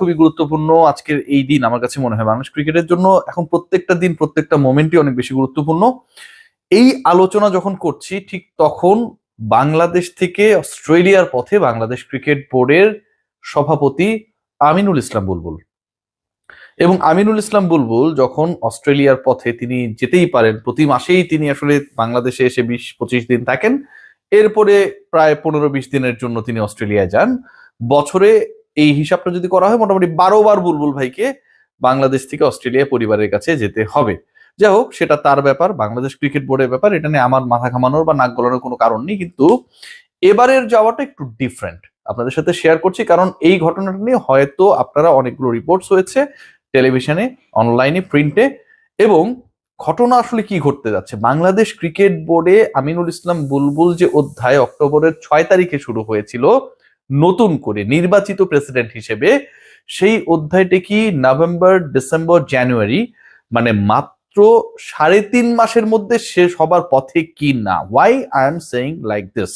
খুবই গুরুত্বপূর্ণ আজকের এই দিন আমার কাছে মনে হয় বাংলাদেশ ক্রিকেটের জন্য। এখন প্রত্যেকটা দিন, প্রত্যেকটা মোমেন্টই অনেক বেশি গুরুত্বপূর্ণ। এই আলোচনা যখন করছি, ঠিক তখন বাংলাদেশ থেকে অস্ট্রেলিয়ার পথে বাংলাদেশ ক্রিকেট বোর্ডের সভাপতি আমিনুল ইসলাম বুলবুল। এবং আমিনুল ইসলাম বুলবুল যখন অস্ট্রেলিয়ার পথে তিনি যেতেই পারেন, প্রতি মাসেই তিনি আসলে বাংলাদেশে এসে বিশ, পঁচিশ দিন থাকেন। এরপরে প্রায় পনেরো, বিশ দিনের জন্য তিনি অস্ট্রেলিয়ায় যান। বছরে এই হিসাবটা যদি করা হয়, মোটামুটি বারো বার বুলবুল ভাইকে বাংলাদেশ থেকে অস্ট্রেলিয়া পরিবারের কাছে যেতে হবে। যাই হোক, সেটা তার ব্যাপার, বাংলাদেশ ক্রিকেট বোর্ডের ব্যাপার, এটা নিয়ে আমার মাথা ঘামানোর বা নাক গলানোর কোনো কারণ নেই, কিন্তু এবারের যাওয়াটা একটু ডিফারেন্ট আপনাদের সাথে শেয়ার করছি, কারণ এই ঘটনাটা নিয়ে হয়তো আপনারা অনেকগুলো রিপোর্টস হয়েছে টেলিভিশনে অনলাইনে প্রিন্টে এবং ঘটনা আসলে কি ঘটতে যাচ্ছে? বাংলাদেশ ক্রিকেট বোর্ডে আমিনুল ইসলাম বুলবুল যে অধ্যায় অক্টোবরের ছয় তারিখে শুরু হয়েছিল নতুন করে নির্বাচিত প্রেসিডেন্ট হিসেবে সেই অধ্যায়টি কি নভেম্বর ডিসেম্বর জানুয়ারি মানে মাত্র সাড়ে তিন মাসের মধ্যে শেষ হবার পথে কি না? Why I am saying like this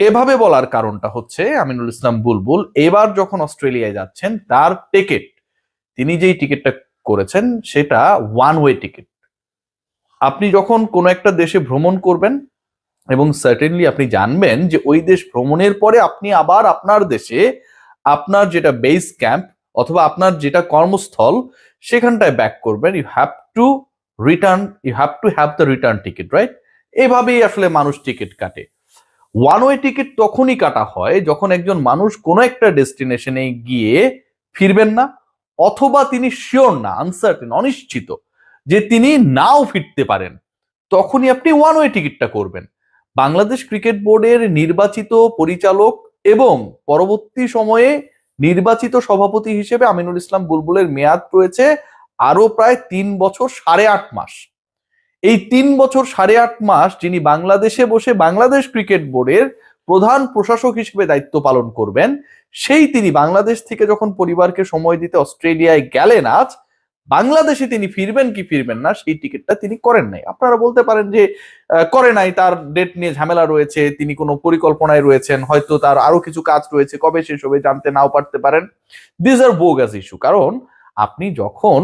এভাবে বলার কারণটা হচ্ছে, আমিনুল ইসলাম বুলবুল এবার যখন অস্ট্রেলিয়ায় যাচ্ছেন, তার টিকিট তিনি যেই টিকিটটা করেছেন, সেটা ওয়ান ওয়ে টিকিট আপনি যখন কোনো একটা দেশে ভ্রমণ করবেন এবং সার্টেনলি আপনি জানবেন যে ওই দেশ ভ্রমণের পরে আপনি আবার আপনার দেশে আপনার যেটা বেস ক্যাম্প অথবা আপনার যেটা কর্মস্থল সেখানটায় ব্যাক করবেন। You have to return you have to have the return ticket right এভাবেই আসলে মানুষ টিকিট কাটে। ওয়ান ওয়ে টিকিট তখনই কাটা হয় যখন একজন মানুষ কোনো একটা ডেস্টিনেশনে গিয়ে ফিরবেন না অথবা তিনি শিওর না আনসার্টেন অনিশ্চিত যে তিনি নাও ফিরতে পারেন। তখনই আপনি ওয়ান ওয়ে টিকিটটা করবেন। বাংলাদেশ ক্রিকেট বোর্ডের নির্বাচিত পরিচালক এবং পরবর্তী সময়ে নির্বাচিত সভাপতি হিসেবে আমিনুল ইসলাম বুলবুলের মেয়াদ রয়েছে আরও প্রায় তিন বছর সাড়ে আট মাস। এই তিন বছর সাড়ে আট মাস যিনি বাংলাদেশে বসে বাংলাদেশ ক্রিকেট বোর্ডের প্রধান প্রশাসক হিসেবে দায়িত্ব পালন করবেন, সেই তিনি বাংলাদেশ থেকে যখন পরিবারকে সময় দিতে অস্ট্রেলিয়ায় গেলেন আজ বাংলাদেশে তিনি ফিরবেন কি ফিরবেন না, সেই টিকিটটা তিনি করেন নাই। আপনারা বলতে পারেন যে করে নাই, তার ডেট নিয়ে ঝামেলা রয়েছে, তিনি কোনো পরিকল্পনায় রয়েছেন, হয়তো তার আরও কিছু কাজ রয়েছে, কবে শেষ হবে জানতে নাও পারতে পারেন। দিস আর বোগাস ইস্যু কারণ আপনি যখন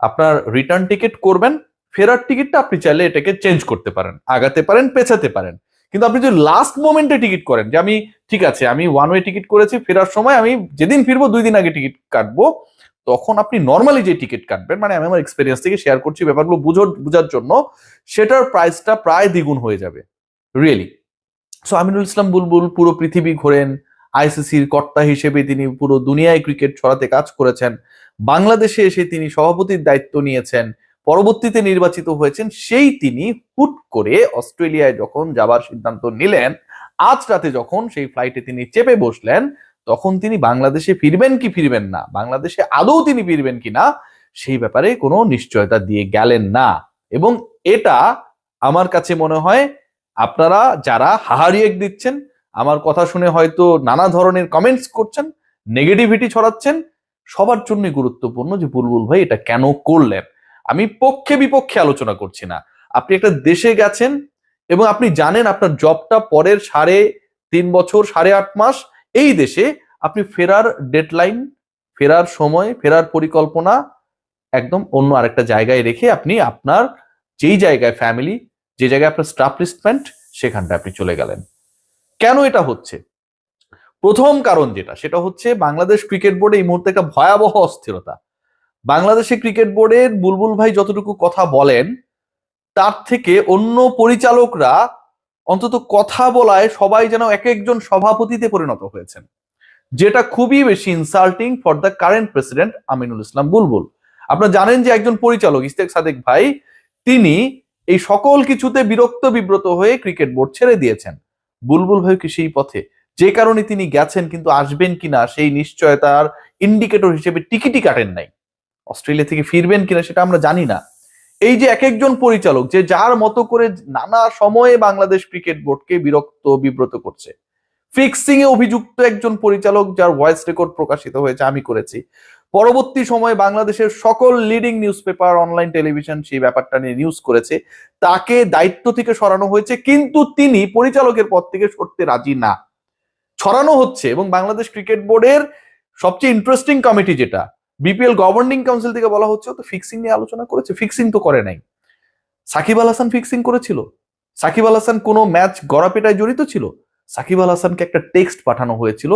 আপনার রিটার্ন টিকিট করবেন, ফেরার টিকিটটা আপনি চাইলে এটাকে চেঞ্জ করতে পারেন, আগাতে পারেন, পেছাতে পারেন। কিন্তু আপনি যদি লাস্ট মোমেন্টে টিকিট করেন, যে আমি, ঠিক আছে, আমি ওয়ান ওয়ে টিকিট করেছি, ফেরার সময় আমি যেদিন ফিরবো দুই দিন আগে টিকিট কাটবো তখন আপনি নর্মালি যে টিকিট কাটবেন মানে আমি আমার এক্সপিরিয়েন্স থেকে শেয়ার করছি ব্যাপারগুলো বুঝো, বোঝার জন্য, সেটার প্রাইসটা প্রায় দ্বিগুণ হয়ে যাবে রিয়েলি সো আমিনুল ইসলাম বুলবুল পুরো পৃথিবী ঘোরেন আইসিসির কর্তা হিসেবে তিনি পুরো দুনিয়ায় ক্রিকেট ছড়াতে কাজ করেছেন, বাংলাদেশে এসে তিনি সভাপতির দায়িত্ব নিয়েছেন, পরবর্তীতে নির্বাচিত হয়েছেন, সেই তিনি হুট করে অস্ট্রেলিয়ায় যখন যাবার সিদ্ধান্ত নিলেন, আজ রাতে যখন সেই ফ্লাইটে তিনি চেপে বসলেন তখন তিনি বাংলাদেশে ফিরবেন কি ফিরবেন না? বাংলাদেশে আদৌ তিনি ফিরবেন কি না? সেই ব্যাপারে কোনো নিশ্চয়তা দিয়ে গেলেন না। এবং এটা আমার কাছে মনে হয়, আপনারা যারা হাহারিয়েক দিচ্ছেন, আমার কথা শুনে হয়তো নানা ধরনের কমেন্টস করছেন নেগেটিভিটি ছড়াচ্ছেন, সবার জন্য গুরুত্বপূর্ণ যে বুলবুল ভাই এটা কেন করলেন? আমি পক্ষে বিপক্ষে আলোচনা করছি না। আপনি একটা দেশে গেছেন এবং আপনি জানেন আপনার জবটা পরের সাড়ে তিন বছর, সাড়ে আট মাস এই দেশে আপনি ফেরার ডেডলাইন ফেরার সময়, ফেরার পরিকল্পনা একদম অন্য আরেকটা জায়গায় রেখে আপনি আপনার যেই জায়গায় ফ্যামিলি যে জায়গায় আপনার স্টাফ লিস্টমেন্ট সেখানটা আপনি চলে গেলেন। কেন এটা হচ্ছে? প্রথম কারণ যেটা, সেটা হচ্ছে বাংলাদেশ ক্রিকেট বোর্ডে এই মুহূর্তে একটা ভয়াবহ অস্থিরতা। বাংলাদেশে ক্রিকেট বোর্ডের বুলবুল ভাই যতটুকু কথা বলেন, তার থেকে অন্য পরিচালকরা অন্তত কথা বলায় সবাই যেন এক একজন সভাপতিতে পরিণত হয়েছেন। যেটা খুবই বেশি insulting for the current president Aminul Islam Bulbul. আপনারা জানেন যে একজন পরিচালক ইস্তেক সাদেক ভাই, তিনি এই সকল কিছুতে বিরক্ত বিব্রত হয়ে ক্রিকেট বোর্ড ছেড়ে দিয়েছেন। বুলবুল ভাই কি সেই পথে? যে কারণে তিনি গেছেন কিন্তু আসবেন কিনা, সেই নিশ্চয়তার ইন্ডিকেটর হিসেবে টিকিটই কাটেন নাই। অস্ট্রেলিয়া থেকে ফিরবেন কিনা সেটা আমরা জানি না। এই যে এক একজন পরিচালক যে যার মতো করে নানা সময়ে বাংলাদেশ ক্রিকেট বোর্ডকে বিরক্ত, বিব্রত করছে। ফিক্সিং এ অভিযুক্ত একজন পরিচালক যার ভয়েস রেকর্ড প্রকাশিত হয়েছে, আমি করেছি। পরবর্তী সময়ে বাংলাদেশের সকল leading news paper online television সেই ব্যাপারটা নিয়ে নিউজ করেছে। তাকে দায়িত্ব থেকে সরানো হয়েছে, কিন্তু তিনি পরিচালকের পদ থেকে সরতে রাজি না। ছড়ানো হচ্ছে এবং বাংলাদেশ ক্রিকেট বোর্ডের সবচেয়ে ইন্টারেস্টিং কমিটি যেটা বিপিএল গভর্নিং কাউন্সিল থেকে বলা হচ্ছে তো ফিক্সিং নিয়ে আলোচনা করেছে ফিক্সিং তো করে নাই। সাকিব আল হাসান ফিক্সিং করেছিল। সাকিব আল হাসান কোনো ম্যাচ গড়াপেটায় জড়িত ছিল? সাকিব আল হাসানকে একটা টেক্সট পাঠানো হয়েছিল।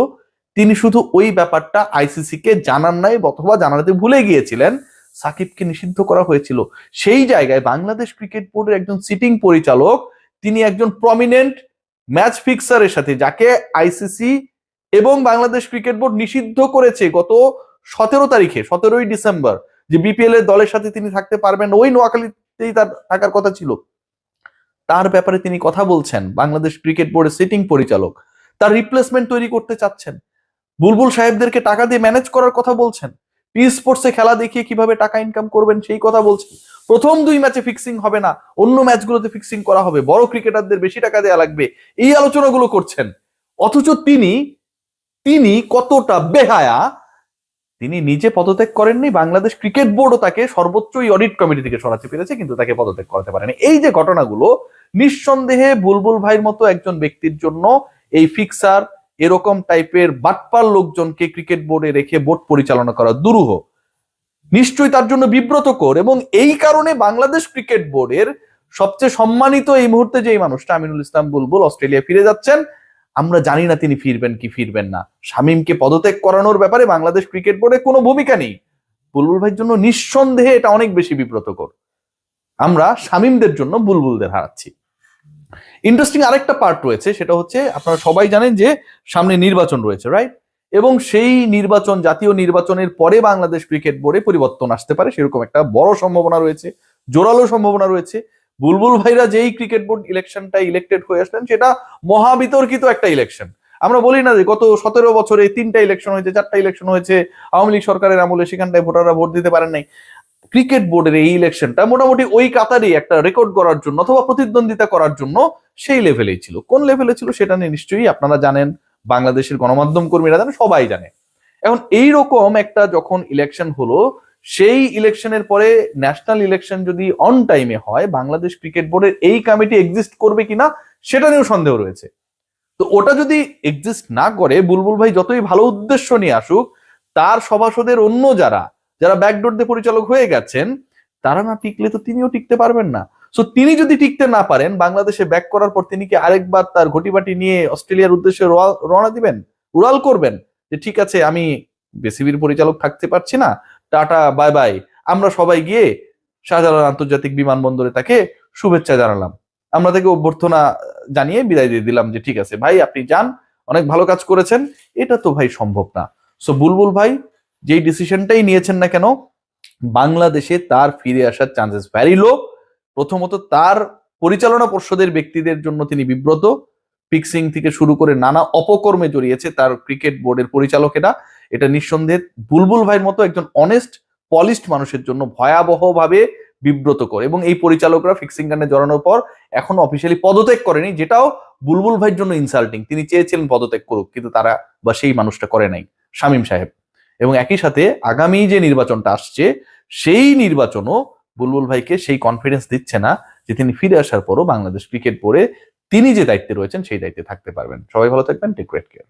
তিনি শুধু ওই ব্যাপারটা আইসিসি কে জানান নাই অথবা জানাতে ভুলে গিয়েছিলেন। সাকিবকে নিষিদ্ধ করা হয়েছিল। সেই জায়গায় বাংলাদেশ ক্রিকেট বোর্ডের একজন সিটিং পরিচালক, তিনি একজন প্রমিনেন্ট ম্যাচ ফিক্সারের সাথে, যাকে আইসিসি এবং বাংলাদেশ ক্রিকেট বোর্ড নিষিদ্ধ করেছে গত সতেরো তারিখে, সতেরোই ডিসেম্বর, যে বিপিএল এর দলের সাথে তিনি থাকতে পারবেন ওই নোয়াখালীতেই তার থাকার কথা ছিল। তার ব্যাপারে তিনি কথা বলছেন বাংলাদেশ ক্রিকেট বোর্ডের সিটিং পরিচালক। তার রিপ্লেসমেন্ট তৈরি করতে চাচ্ছেন। বুলবুল সাহেবদেরকে টাকা দিয়ে ম্যানেজ করার কথা বলছেন। পি স্পোর্টসে খেলা দেখিয়ে কীভাবে টাকা ইনকাম করবেন সেই কথা বলছেন। প্রথম দুই ম্যাচে ফিক্সিং হবে না, অন্য ম্যাচগুলোতে ফিক্সিং করা হবে। বড় ক্রিকেটারদের বেশি টাকা দেওয়া লাগবে। এই আলোচনাগুলো করছেন। অথচ তিনি তিনি কতটা বেহায়া তিনি নিজে পদত্যাগ করেননি, বাংলাদেশ ক্রিকেট বোর্ডও তাকে সর্বোচ্চ অডিট কমিটি থেকে সরাতে পেরেছে, কিন্তু তাকে পদত্যাগ করাতে পারেনি। এই যে ঘটনাগুলো, নিঃসন্দেহে বুলবুল ভাইয়ের মতো একজন ব্যক্তির জন্য এই ফিক্সার এরকম টাইপের বাটপার লোকজনকে ক্রিকেট বোর্ডে রেখে বোর্ড পরিচালনা করা দুরূহ। নিশ্চয়ই তার জন্য বিব্রতকর এবং এই কারণে বাংলাদেশ ক্রিকেট বোর্ডের সবচেয়ে সম্মানিত এই মুহূর্তে যে মানুষটা, আমিনুল ইসলাম বুলবুল, অস্ট্রেলিয়া ফিরে যাচ্ছেন। আমরা জানি না তিনি ফিরবেন কি ফিরবেন না। শামীমকে পদত্যাগ করানোর ব্যাপারে বাংলাদেশ ক্রিকেট বোর্ডে কোনো ভূমিকা নেই। বুলবুল ভাইয়ের জন্য নিঃসন্দেহে এটা অনেক বেশি বিব্রতকর। আমরা শামীমদের জন্য বুলবুলদের হারাচ্ছি। ইন্টারেস্টিং আরেকটা পার্ট রয়েছে, সেটা হচ্ছে আপনারা সবাই জানেন যে সামনে নির্বাচন রয়েছে রাইট এবং সেই নির্বাচন, জাতীয় নির্বাচনের পরে বাংলাদেশ ক্রিকেট বোর্ডে পরিবর্তন আসতে পারে, সেরকম একটা বড় সম্ভাবনা রয়েছে, জোরালো সম্ভাবনা রয়েছে। বুলবুল ভাইরা যেই ক্রিকেট বোর্ড ইলেকশনটা ইলেক্টেড হয়ে আসলেন, সেটা মহাবিতর্কিত একটা ইলেকশন আমরা বলি না যে গত সতেরো বছরে তিনটা ইলেকশন হয়েছে, চারটা ইলেকশন হয়েছে, আওয়ামী লীগ সরকারের আমলে সেখানটায় ভোটাররা ভোট দিতে পারেন নাই। ক্রিকেট বোর্ডের এই ইলেকশনটা মোটামুটি ওই কাতারই একটা রেকর্ড করার জন্য অথবা প্রতিদ্বন্দ্বিতা করার জন্য সেই লেভেলেই ছিল। কোন লেভেলে ছিল সেটা নিয়ে নিশ্চয়ই আপনারা জানেন, বাংলাদেশের গণমাধ্যম কর্মীরা জানেন, সবাই জানে। এখন এই রকম একটা যখন ইলেকশন হলো সেই ইলেকশনের পরে ন্যাশনাল ইলেকশন যদি অন টাইমে হয়, বাংলাদেশ ক্রিকেট বোর্ডের এই কমিটি এক্সিস্ট করবে কিনা, সেটা নিয়েও সন্দেহ রয়েছে। তো ওটা যদি এক্সিস্ট না করে, বুলবুল ভাই যতই ভালো উদ্দেশ্য নিয়ে আসুক, তার সভাসদের অন্য যারা যারা ব্যাকডোর দিয়ে পরিচালক হয়ে গেছেন, তারা না টিকলে তো তিনিও টিকতে পারবেন না। সো তিনি যদি টিকতে না পারেন, বাংলাদেশে ব্যাক করার পর তিনি কি আরেকবার তার ঘটিবাটি নিয়ে অস্ট্রেলিয়ার উদ্দেশ্যে রওনা দিবেন? উড়াল করবেন? যে ঠিক আছে, আমি বেসিবির পরিচালক থাকতে পারছি না টাটা, বাই বাই। আমরা সবাই গিয়ে শাহজালাল আন্তর্জাতিক বিমানবন্দরে তাকে শুভেচ্ছা জানালাম। আমরা তাকে অভ্যর্থনা জানিয়ে বিদায় দিয়ে দিলাম যে, ঠিক আছে ভাই, আপনি যান। অনেক ভালো কাজ করেছেন। এটা তো ভাই সম্ভব না। সো বুলবুল ভাই, যেই ডিসিশনটাই নিয়েছেন না কেন, বাংলাদেশে তার ফিরে আসার চান্সেস ভ্যারি লো প্রথমত তার পরিচালনা পর্ষদের ব্যক্তিদের জন্য তিনি বিব্রত। ফিক্সিং থেকে শুরু করে নানা অপকর্মে জড়িয়েছে তার ক্রিকেট বোর্ডের পরিচালকেরা। এটা নিঃসন্দেহে বুলবুল ভাইয়ের মতো একজন অনেস্ট পলিশড মানুষের জন্য ভয়াবহভাবে বিব্রতকর। এবং এই পরিচালকরা ফিক্সিং কাণ্ডে জড়ানোর পর এখনও অফিসিয়ালি পদত্যাগ করেনি, যেটাও বুলবুল ভাইয়ের জন্য ইনসাল্টিং তিনি চেয়েছিলেন পদত্যাগ করুক, কিন্তু তারা বা সেই মানুষটা করে নাই, শামীম সাহেব। এবং একই সাথে আগামী যে নির্বাচনটা আসছে, সেই নির্বাচনও বুলবুল ভাইকে সেই কনফিডেন্স দিচ্ছে না যে তিনি ফিরে আসার পরও বাংলাদেশ ক্রিকেট বোর্ডে তিনি যে দায়িত্বে রয়েছেন, সেই দায়িত্বে থাকতে পারবেন। সবাই ভালো থাকবেন টেক কেয়ার